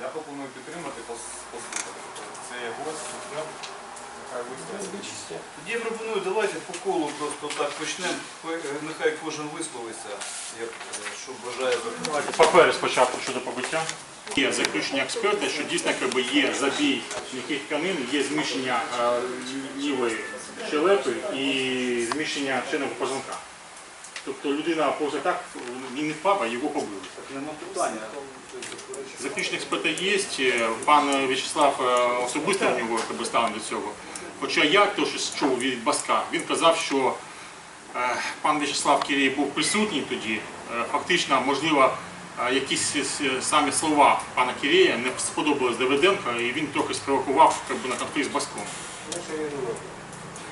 Я пропоную підтримати, пос- послухати. Це є гость, нехай висловить. Тоді я пропоную, давайте по колу просто так почнемо. Е, Нехай кожен висловиться, як, е, що бажає за Папери спочатку щодо побиття. Є заключення експерта, що дійсно якби, є забій м'яких тканин, є зміщення е, лівої щелепи і зміщення шийного позвонка. Тобто людина просто так, він не впав, а його побили. Нема питання. Заключення експерта є, е, пан В'ячеслав е, особисто в нього ставив до цього. Хоча я що чув від Баска, він казав, що е, пан В'ячеслав Кірій був присутній тоді. Фактично, можливо, якісь самі слова пана Кірєя не сподобались Давиденко, і він трохи спровокував якби, на конфлікт з Баском.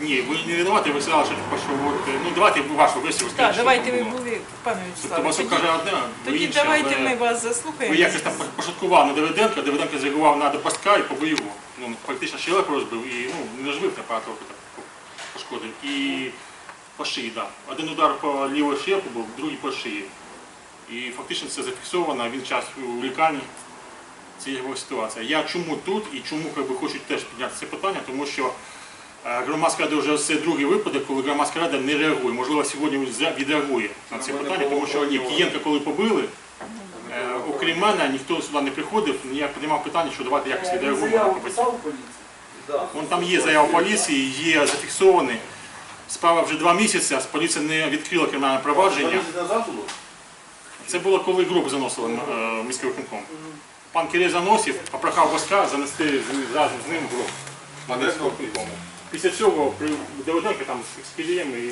Ні, ви не винуваті, ви сказали, що, типу, що от, е, ну давайте вашу версію Так, давайте ви були, пане Тобто Вячеславе. Басок Тоді, каже одне, ви тоді інше, давайте але- ми вас ви заслухаємо. якось там пошуткував на Давиденка, Давиденко зреагував на Баска і побив його. Ну, практично щелепу розбив і ну, не жвив, та трохи так пошкодив. І по шиї дав. Один удар по лівій щелепі був, другий по шиї. І фактично це зафіксовано, він час у лікарні. Це його ситуація. Я чому тут і чому хочуть теж підняти це питання, тому що громадська рада вже це другий випадок, коли громадська рада не реагує. Можливо, сьогодні відреагує на це питання, тому що ні, Києнка коли побили, Е, Окрім мене, ніхто сюди не приходив, я піднімав питання, що давайте якось відреагуємо. на таке. Вон там є заява поліції, є зафіксований. Справа вже два місяці, а поліція не відкрила кримінальне провадження. Це було коли групу заносили е, міський виконком. Пан Кирил заносив, попрохав Баска занести разом з ним в групу. на міський виконком. Після цього при Давиденко там з Кирієм і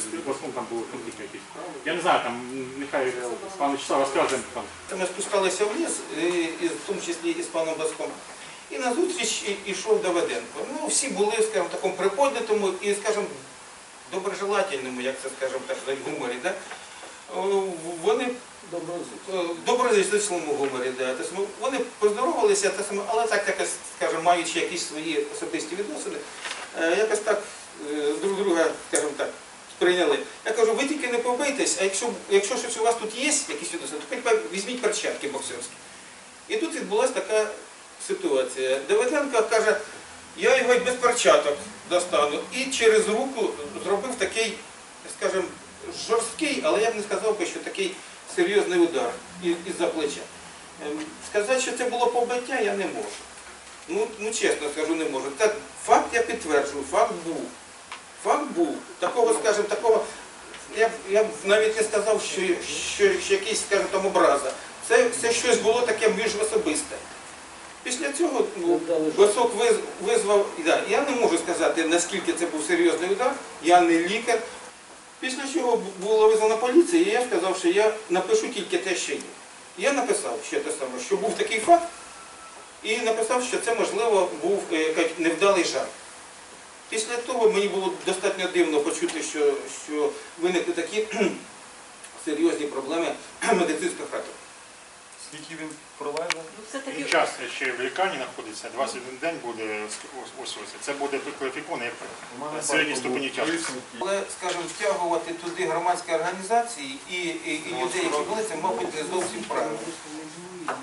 з Баском там були конфлікти якісь. Я не знаю, там нехай пан Вячеслав розкаже там. Ми спускалися вниз, і, в тому числі і з паном Баском. І на зустріч йшов Давиденко. Ну, всі були, скажімо, в такому приподнятому і, скажімо, доброжелательному, як це, скажімо так, в гуморі. Да? Вони е, доброзичливому гуморі, да. Вони поздоровалися, але так якось, скажімо, маючи якісь свої особисті відносини, е, якось так е, друг друга, скажімо так, прийняли. Я кажу, ви тільки не побийтесь, а якщо, якщо щось у вас тут є, якісь відносини, то хоч візьміть перчатки боксерські. І тут відбулася така ситуація. Давиденко каже, я його й без перчаток достану. І через руку зробив такий, скажімо, жорсткий, але я б не сказав би, що такий серйозний удар із- із-за плеча. Ем, Сказати, що це було побиття, я не можу. Ну, ну чесно скажу, не можу. Це факт я підтверджую, факт був. Факт був. Такого, скажімо, такого, я, б- я б навіть не сказав, що, що, що якийсь, скажімо, там образа. Це, це щось було таке міжособисте. Після цього ну, виз- визвав, да, я не можу сказати, наскільки це був серйозний удар, я не лікар. Після чого була визвана поліція, і я сказав, що я напишу тільки те, що є. Я написав ще те саме, що був такий факт, і написав, що це, можливо, був е, невдалий жарт. Після того мені було достатньо дивно почути, що, що виникли такі серйозні проблеми медицинського характеру. Скільки він пролежав? Він час ще в лікарні знаходиться, 21 день буде ось ось. Це буде кваліфіковано як середній ступені тяжкості. Але, скажімо, втягувати туди громадські організації і, і, і людей, які були, це, мабуть, не зовсім правильно.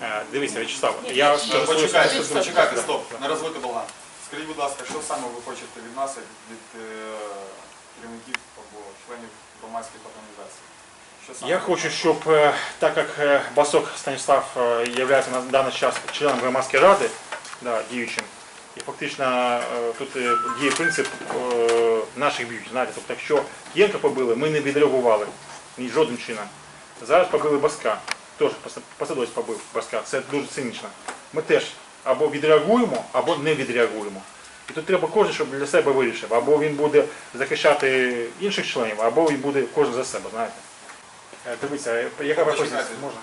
Е, Дивіться, Вячеслав, я Почекайте, почекайте, стоп, не розвити баланс. Скажіть, будь ласка, що саме ви хочете від нас, як від е, керівників або членів громадських організацій? Що саме? Я хочу, щоб е, так як е, Басок Станіслав е, є на даний час членом громадської ради, да, діючим, і фактично е, тут е, діє принцип е, наших б'ють. Знаєте, тобто, якщо Єнка побили, ми не відреагували ні жодним чином. Зараз побили Баска, теж пос- посадовець побив Баска, це дуже цинічно. Ми теж або відреагуємо, або не відреагуємо. І тут треба кожен, щоб для себе вирішив, або він буде захищати інших членів, або він буде кожен за себе, знаєте. Е, Дивіться, яка пропозиція? Можна?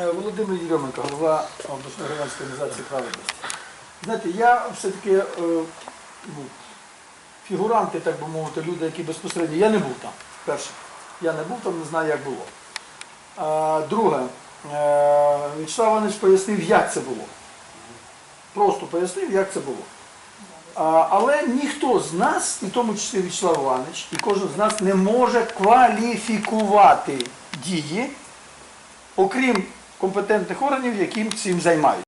Е, Володимир Єрьоменко, голова обласної громадської організації праведності. Знаєте, я все-таки е, ну, фігуранти, так би мовити, люди, які безпосередньо. Я не був там. Перше. Я не був там, не знаю, як було. Друге, е, Вячеслав Іванович пояснив, як це було. Просто пояснив, як це було. Але ніхто з нас, і в тому числі Вячеслав Іванович, і кожен з нас не може кваліфікувати дії окрім компетентних органів, яким цим займаються.